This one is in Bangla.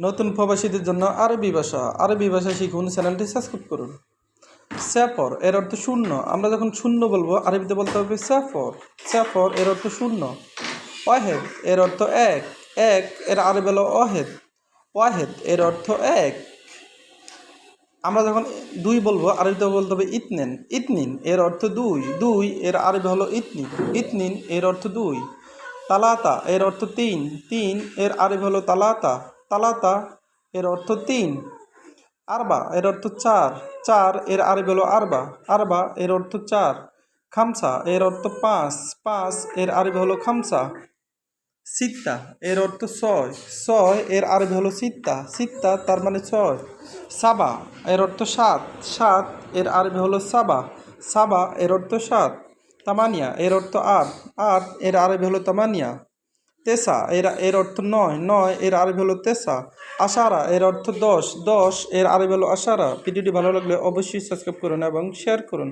নতুন প্রবাসীদের জন্য আরবি ভাষা। আরবি ভাষা শিখুন, চ্যানেলটি সাবস্ক্রাইব করুন। স্যাফর, এর অর্থ শূন্য। আমরা যখন শূন্য বলব, আরবিতে বলতে হবে স্যাফর। স্যাফর, এর অর্থ শূন্য। ওয়াহেদ, এর অর্থ এক। এক, এর আরবি হলো অহেদ ওয়াহেদ, এর অর্থ এক। আমরা যখন দুই বলব, আরবিতে বলতে হবে ইতনেন। ইতনিন, এর অর্থ দুই। দুই, এর আরবি হলো ইতনিন। ইতনিন, এর অর্থ দুই। তালাতা, এর অর্থ তিন। তিন, এর আরবি হলো তালাতা। তালাতা, এর অর্থ তিন। আরবা, এর অর্থ চার। চার, এর আরবি হলো আরবা। আরবা, এর অর্থ চার। খামসা, এর অর্থ পাঁচ। পাঁচ, এর আরবি হলো খামসা। সিত্তা, এর অর্থ ছয়। ছয়, এর আরবি হলো সিত্তা। সিত্তা, তার মানে ছয়। সাবা, এর অর্থ সাত। সাত, এর আরবি হলো সাবা। সাবা, এর অর্থ সাত। তামানিয়া, এর অর্থ আট। আট, এর আরবি হলো তামানিয়া। তেসা, এর এর অর্থ নয় নয় এর আরবি হলো তেসা। আশারা, এর অর্থ দশ দশ এর আরবি হলো আশারা। ভিডিওটি ভালো লাগলে অবশ্যই সাবস্ক্রাইব করুন এবং শেয়ার করুন।